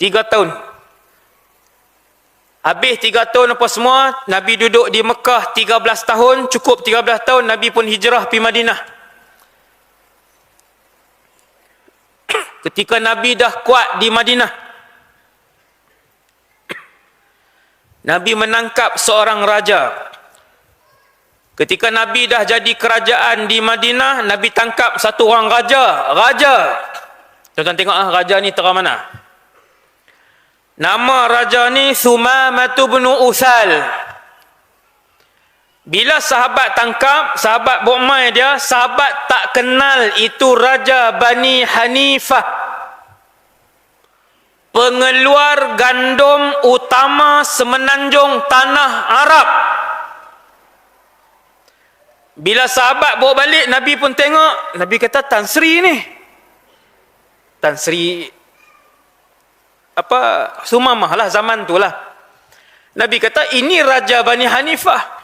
Tiga tahun. Habis tiga tahun apa semua, Nabi duduk di Mekah 13 tahun, cukup 13 tahun, Nabi pun hijrah pergi Madinah. Ketika Nabi dah kuat di Madinah, Nabi menangkap seorang raja. Ketika Nabi dah jadi kerajaan di Madinah, Nabi tangkap satu orang raja. Raja. Tuan-tuan tengok ah raja ni terang mana? Nama raja ni Sumamatu bin Usal. Bila sahabat tangkap, sahabat bokmai dia, sahabat tak kenal itu raja Bani Hanifah. Pengeluar gandum utama semenanjung tanah Arab. Bila sahabat bawa balik, Nabi pun tengok. Nabi kata, Tan Sri ni. Tan Sri apa Sumamah lah zaman tu lah. Nabi kata ini Raja Bani Hanifah.